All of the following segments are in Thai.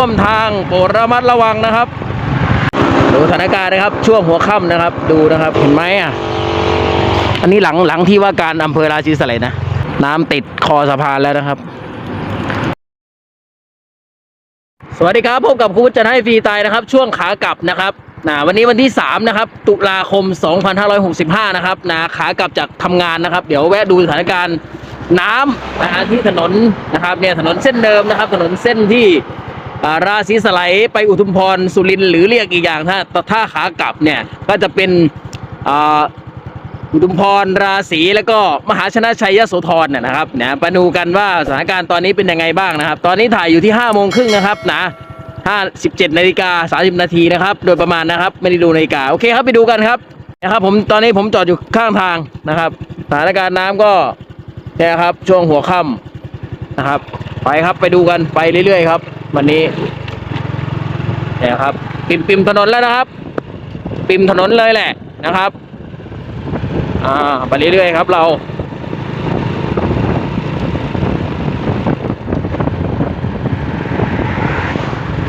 ร่วมทางโปรดระมัดระวังนะครับ ดูสถานการณ์นะครับ ช่วงหัวค่ำนะครับ ดูนะครับเห็นไหมอะอันนี้หลังหลังที่ว่าการอำเภอราชีสไลนะ น้ำติดคอสะพานแล้วนะครับ สวัสดีครับพบกับครูจันให้ฟรีตายนะครับ ช่วงขากลับนะครับนะวันนี้วันที่ 3 นะครับ ตุลาคม 2565 นะครับนะขากลับจากทำงานนะครับ เดี๋ยวแวะดูสถานการณ์น้ำนะฮะที่ถนนนะครับเนี่ยถนนเส้นเดิมนะครับ ถนนเส้นที่ ราศีสไลยไปอุทุมพรสุรินหรือเรียกอีกอย่างถ้าถ้าขากลับเนี่ยก็จะเป็นอุทุมพรราศีแล้วก็มหาชนะชัยยโสธรนะนะครับนะมาดูกันว่าสถานการณ์ตอนนี้เป็นยังไงบ้างนะครับ ตอนนี้ถ่ายอยู่ที่5้าโมงครึ่งนะครับนะห้าสิบเจ็ดนาฬิกาสาสิบนาทีนะครับ โดยประมาณนะครับ ไม่ได้ดูนาฬิกาโอเคครับไปดูกันครับนะครับผมตอนนี้ผมจอดอยู่ข้างทางนะครับสถานการณ์น้ำก็เนี่ยครับช่วงหัวค่ำนะครับ ไปครับไปดูกันไปเรื่อยๆครับ วันนี้เนี่ยครับ ปิมปิมถนนแล้วนะครับ ปิมถนนเลยแหละนะครับ อ่าไปเรื่อยๆครับเรา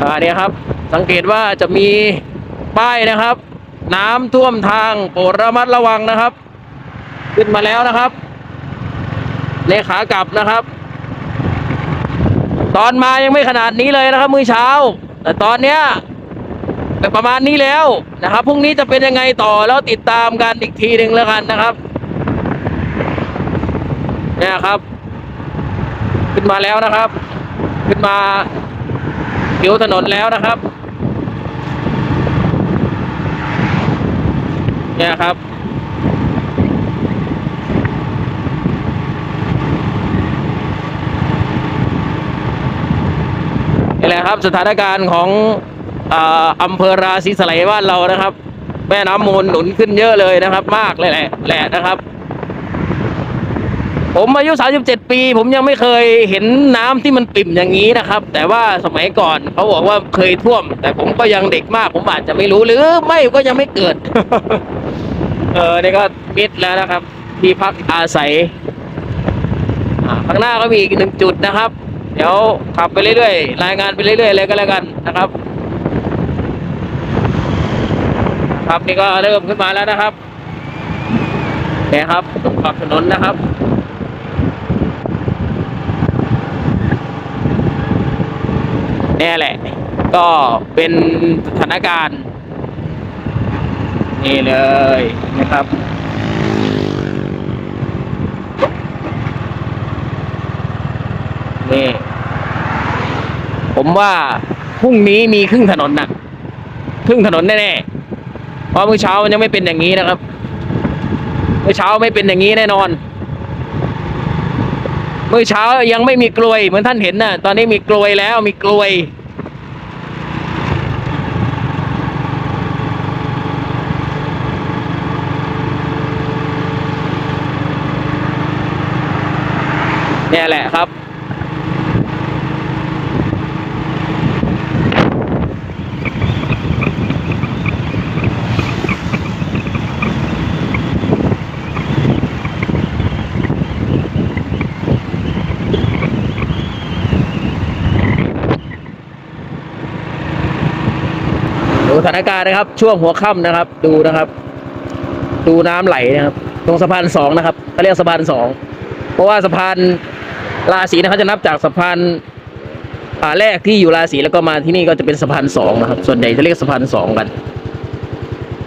อ่าเนี่ยครับสังเกตว่าจะมีป้ายนะครับ น้ำท่วมทางโปรดระมัดระวังนะครับ ขึ้นมาแล้วนะครับในขากลับนะครับ ตอนมายังไม่ขนาดนี้เลยนะครับ มื้อเช้า แต่ตอนเนี้ยเป็นประมาณนี้แล้วนะครับพรุ่งนี้จะเป็นยังไงต่อแล้วติดตามกันอีกทีหนึ่งแล้วกันนะครับเนี่ยครับ ขึ้นมาแล้วนะครับ ขึ้นมาผิวถนนแล้วนะครับ เนี่ยครับ นะครับ สถานการณ์ของอาอำเภอราศีสไลบ้านเรานะครับ แม่น้ำมูลหนุนขึ้นเยอะเลยนะครับ มากเลยแหละแหละนะครับ ผมอายุ 37 ปี ผมยังไม่เคยเห็นน้ำที่มันปิ่มอย่างนี้นะครับ แต่ว่าสมัยก่อนเขาบอกว่าเคยท่วม แต่ผมก็ยังเด็กมาก ผมอาจจะไม่รู้หรือไม่ก็ยังไม่เกิด เออนี่ก็มิดแล้วนะครับ ที่พักอาศัยข้างหน้าก็มีอีกหนึ่งจุดนะครับ เดี๋ยวขับไปเรื่อยๆ รายงานไปเรื่อยๆเลยก็แล้วกันนะครับ ครับนี่ก็เริ่มขึ้นมาแล้วนะครับเนี่ยครับตรงขอบถนนนะครับเนี่ยแหละ ก็เป็นสถานการณ์ นี่เลยนะครับ นี่ ผมว่าพรุ่งนี้มีครึ่งถนนนะครึ่งถนนแน่ๆเพราะเมื่อเช้ามันยังไม่เป็นอย่างนี้นะครับเมื่อเช้าไม่เป็นอย่างนี้แน่นอน เมื่อเช้ายังไม่มีกลวยเหมือนท่านเห็นน่ะ ตอนนี้มีกลวยแล้วมีกลวย สถานการณ์นะครับ ช่วงหัวค่ำนะครับ ดูนะครับ ดูน้ำไหลนะครับ ตรงสะพานสองนะครับเขาเรียกสะพานสองเพราะว่าสะพานราศีนะครับจะนับจากสะพานอ่าแรกที่อยู่ราศีแล้วก็มาที่นี่ก็จะเป็นสะพานสองนะครับ ส่วนใหญ่จะเรียกสะพานสองกัน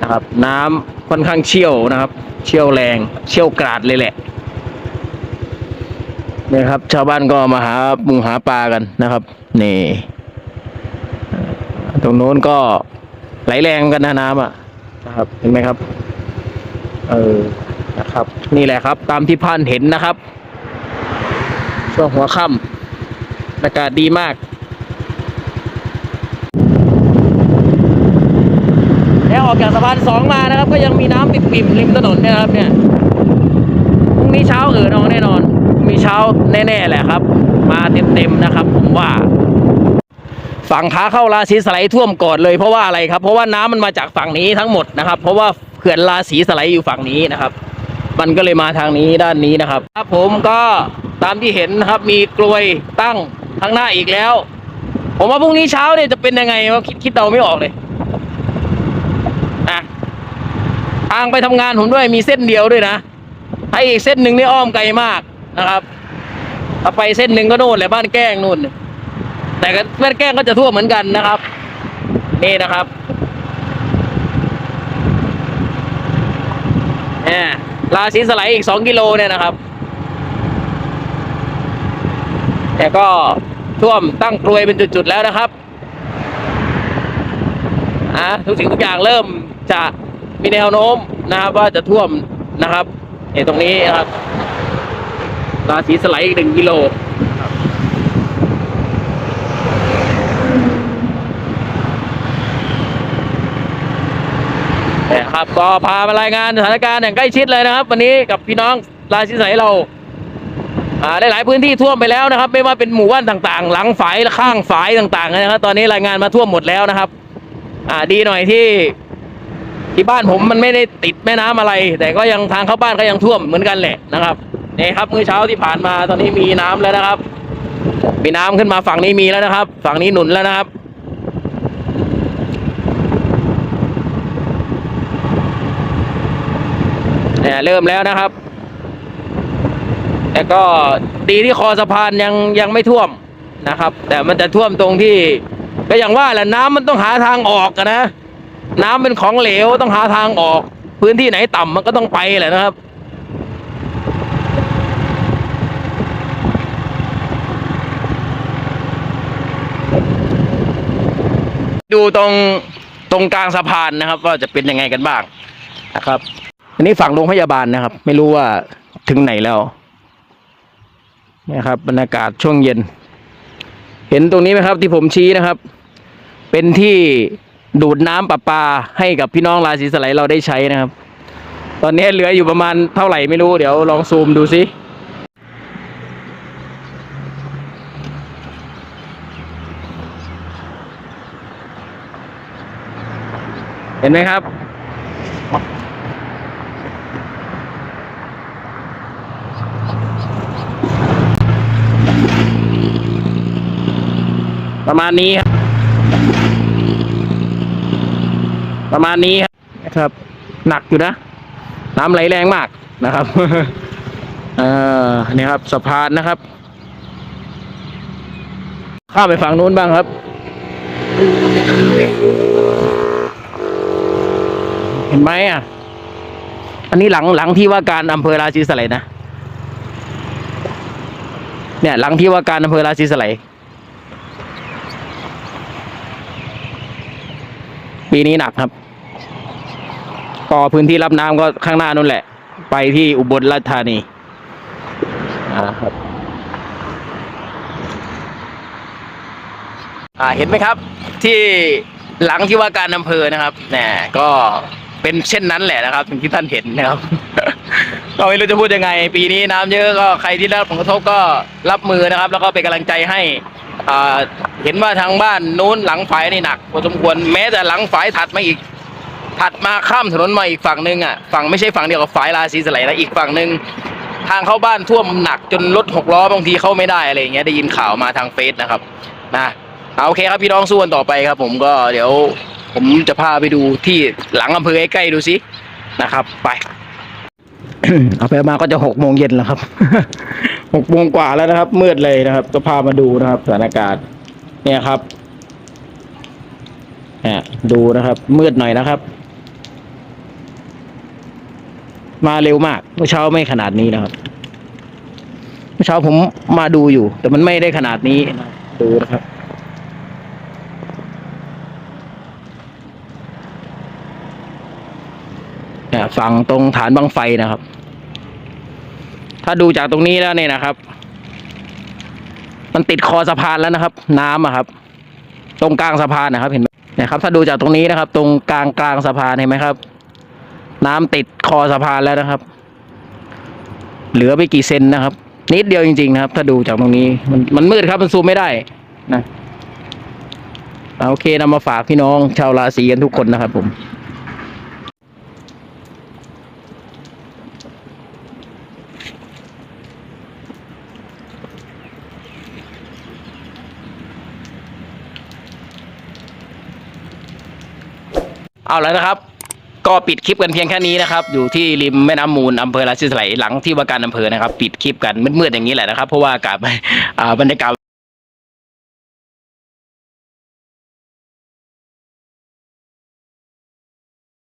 นะครับ น้ำค่อนข้างเชี่ยวนะครับ เชี่ยวแรงเชี่ยวกราดเลยแหละนี่ครับ ชาวบ้านก็มาหามุงหาปลากันนะครับ นี่ ตรงโน้นก็ ไหลแรงกันนะน้ำอะนะครับเห็นไหมครับเออนะครับ นี่แหละครับ ตามที่พานเห็นนะครับ ช่วงหัวค่ำอากาศดีมากแล้วออกจากสะพานสองมานะครับ ก็ยังมีน้ำปิ่มๆริมถนนเนยนะครับ เนี่ยพรุ่งนี้เช้าเออนองแน่นอน มีเช้าแน่ๆแหละครับ มาเต็มๆนะครับ ผมว่า ฝั่งขาเข้าราศีสไลด์ท่วมก่อนเลยเพราะว่าอะไรครับ เพราะว่าน้ำมันมาจากฝั่งนี้ทั้งหมดนะครับ เพราะว่าเขื่อนราศีสไลด์อยู่ฝั่งนี้นะครับ มันก็เลยมาทางนี้ด้านนี้นะครับครับผมก็ตามที่เห็นนะครับมีกลวยตั้งข้างหน้าอีกแล้ว ผมว่าพรุ่งนี้เช้าเนี่ยจะเป็นยังไงวะคิดคิดเดาไม่ออกเลยอะทางไปทำงานผมด้วยมีเส้นเดียวด้วยนะถ้อีกเส้นหนึ่งนี่อ้อมไกลมากนะครับถ้าไปเส้นหนึ่งก็โน่นแหละบ้านแก้งนู่น แต่กานแก้งก็จะท่วมเหมือนกันนะครับ นี่นะครับเนี่ยราศีสไลด์อีกสองกิโลเนี่ยนะครับ แต่ก็ท่วมตั้งกลวยเป็นจุดๆแล้วนะครับอะทุกสิ่งทุกอย่างเริ่มจะมีแนวโน้มนะครับ ว่าจะท่วมนะครับเห็นตรงนี้นะครับราศีสไลด์อีกหนึ่งกิโล นะครับก็พามารายงานสถานการณ์อย่างใกล้ชิดเลยนะครับ วันนี้กับพี่น้องราศีสไลด์เราอ่าหลาย ๆ พื้นที่ท่วมไปแล้วนะครับ ไม่ว่าเป็นหมู่บ้านต่างๆ หลังฝายและข้างฝายต่างๆนะครับ ตอนนี้รายงานมาท่วมหมดแล้วนะครับ อ่าดีหน่อยที่ที่บ้านผมมันไม่ได้ติดแม่น้ำอะไร แต่ก็ยังทางเข้าบ้านก็ยังท่วมเหมือนกันแหละนะครับนี่ครับมื้อเช้าที่ผ่านมาตอนนี้มีน้ำแล้วนะครับ มีน้ำขึ้นมาฝั่งนี้มีแล้วนะครับ ฝั่งนี้หนุนแล้วนะครับ เนี่ยเริ่มแล้วนะครับ แต่ก็ดีที่คอสะพานยังยังไม่ท่วมนะครับ แต่มันจะท่วมตรงที่ ก็อย่างว่าแหละน้ำมันต้องหาทางออกนะ น้ำเป็นของเหลวต้องหาทางออก พื้นที่ไหนต่ำมันก็ต้องไปแหละนะครับดูตรงตรงกลางสะพานนะครับ ว่าจะเป็นยังไงกันบ้างนะครับ อันนี้ฝั่งโรงพยาบาลนะครับ ไม่รู้ว่าถึงไหนแล้วนี่ยครับบรรยากาศช่วงเย็น เห็นตรงนี้ไหมครับที่ผมชี้นะครับ เป็นที่ดูดน้ำประปาให้กับพี่น้องราศีสไลด์เราได้ใช้นะครับ ตอนนี้เหลืออยู่ประมาณเท่าไหร่ไม่รู้เดี๋ยวลองซูมดูสิเห็นไหมครับ ประมาณนี้ครับ ประมาณนี้ครับนะครับ หนักอยู่นะ น้ำไหลแรงมากนะครับเอ่อนี่ครับสะพานนะครับ ข้ามไปฝั่งนู้นบ้างครับ เห็นไหมอะ อันนี้หลังหลังที่ว่าการอำเภอราศีสไลยนะ เนี่ย หลังที่ว่าการอำเภอราศีสไล ปีนี้หนักครับก็พื้นที่รับน้ำก็ข้างหน้านู่นแหละ ไปที่อุบลราชธานีอ่าครับอ่าเห็นไหมครับ ที่หลังที่ว่าการอำเภอนะครับเนี่ยก็เป็นเช่นนั้นแหละนะครับถึงที่ท่านเห็นนะครับ ก็ไม่รู้จะพูดยังไง ปีนี้น้ำเยอะก็ใครที่ได้รับผลกระทบก็รับมือนะครับ แล้วก็เป็นกำลังใจให้ เห็นว่าทางบ้านนู้นหลังฝายนี่หนักพอสมควรแม้แต่หลังฝายถัดมาอีก ถัดมาข้ามถนนมาอีกฝั่งหนึ่งอะฝั่งไม่ใช่ฝั่งเดียวกับฝายราศีสไลด์นะอีกฝั่งหนึ่งทางเข้าบ้านท่วมหนักจนรถหกล้อบางทีเข้าไม่ได้อะไรอย่างเงี้ยได้ยินข่าวมาทางเฟซนะครับนะเอาโอเคครับพี่น้องสู้กันต่อไปครับ ผมก็เดี๋ยวผมจะพาไปดูที่หลังอำเภอใกล้ๆดูสินะครับ ไป เอาไปมาก็จะหกโมงเย็นแล้วครับหกโมงกว่าแล้วนะครับ มืดเลยนะครับ ก็พามาดูนะครับสถานการณ์เนี่ยครับเนี่ยดูนะครับ มืดหน่อยนะครับ มาเร็วมากเมื่อเช้าไม่ขนาดนี้นะครับเมื่อเช้าผมมาดูอยู่ แต่มันไม่ได้ขนาดนี้ดูนะครับ เนี่ยฝั่งตรงฐานบังไฟนะครับ ถ้าดูจากตรงนี้แล้วเนี่ยนะครับ มันติดคอสะพานแล้วนะครับ น้ำอะครับ ตรงกลางสะพานนะครับ เห็นไหมนะครับ ถ้าดูจากตรงนี้นะครับ ตรงกลางกลางสะพานเห็นไหมครับ น้ำติดคอสะพานแล้วนะครับ เหลือไปกี่เซนนะครับ นิดเดียวจริงๆนะครับ ถ้าดูจากตรงนี้มันมันมืดครับมันซูมไม่ได้นะโอเคนำมาฝากพี่น้องชาวราศีกันทุกคนนะครับผม เอาแล้วนะครับ ก็ปิดคลิปกันเพียงแค่นี้นะครับ อยู่ที่ริมแม่น้ำมูลอำเภอราศีสไลหลังที่ว่าการอำเภอนะครับ ปิดคลิปกันมืดๆอย่างนี้แหละนะครับ เพราะว่าอากาศบรรยากาศ